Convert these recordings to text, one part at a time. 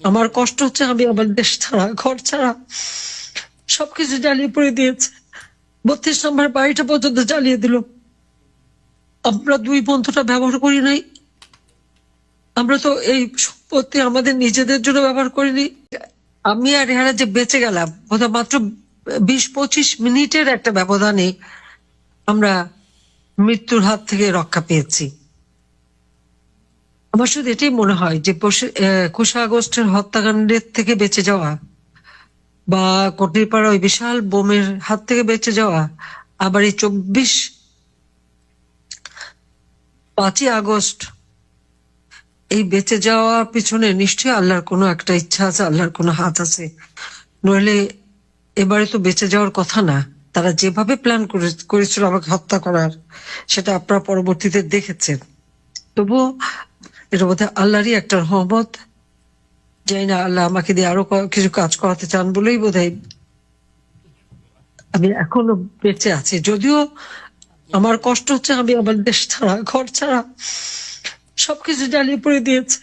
আমার কষ্ট হচ্ছে, আমি আমার দেশ ছাড়া, ঘর ছাড়া, সবকিছু জ্বালিয়ে পড়ে দিয়েছে। বত্রিশ নম্বর বাড়িটা পর্যন্ত জ্বালিয়ে দিল। আমরা দুই বন্ধুটা ব্যবহার করি নাই। আমরা তো এই সম্পত্তি আমাদের নিজেদের জন্য ব্যবহার করিনি। আমি আর এরা যে বেঁচে গেলাম, বোধহয় মাত্র বিশ পঁচিশ মিনিটের একটা ব্যবধানে আমরা মৃত্যুর হাত থেকে রক্ষা পেয়েছি। আমার শুধু এটাই মনে হয় যে একুশে আগস্টের হত্যাকাণ্ডের থেকে বেঁচে যাওয়া বা কটিরপাড়া ওই বিশাল বোমের হাত থেকে বেঁচে যাওয়া আবার এই চব্বিশ পাঁচই আগস্ট এই বেঁচে যাওয়ার পিছনে নিশ্চয়ই আল্লাহর কোনো একটা ইচ্ছা আছে, আল্লাহর কোনো হাত আছে। নইলে এবারে তো বেঁচে যাওয়ার কথা না। তারা যেভাবে প্ল্যান করেছিল আমাকে হত্যা করার, সেটা আপনারা পরবর্তীতে দেখেছেন। তবুও এটা বোধহয় আল্লাহরই একটা রহমত, যাই না আল্লাহ আমাকে দিয়ে আরও কিছু কাজ করাতে চান বলেই বোধহয় আমি এখনও বেঁচে আছি। যদিও আমার কষ্ট হচ্ছে আমি আমার দেশ ছাড়া, ঘর ছাড়া সবকিছু জ্বালিয়ে পড়ে দিয়েছে।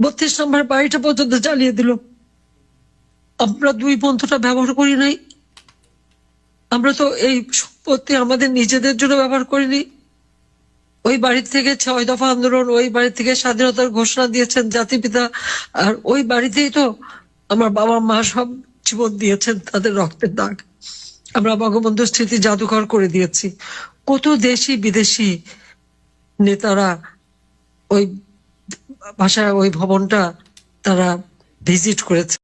বত্রিশ নম্বর বাড়িটা পর্যন্ত জ্বালিয়ে দিল। আমরা দুই বন্ধুটা ব্যবহার করি নাই। আমরা তো এই সম্পত্তি আমাদের নিজেদের জন্য ব্যবহার করিনি। ওই বাড়ি থেকে ছয় দফা আন্দোলন, ওই বাড়ি থেকে স্বাধীনতার ঘোষণা দিয়েছেন জাতিপিতা আর ওই বাড়িতেই তো আমার বাবা মা সব জীবন দিয়েছেন তাদের রক্তের দাগ। আমরা বঙ্গবন্ধু স্মৃতি জাদুঘর করে দিয়েছি। কত দেশি বিদেশি নেতারা ওই ভাষা ওই ভবনটা তারা ভিজিট করেছে।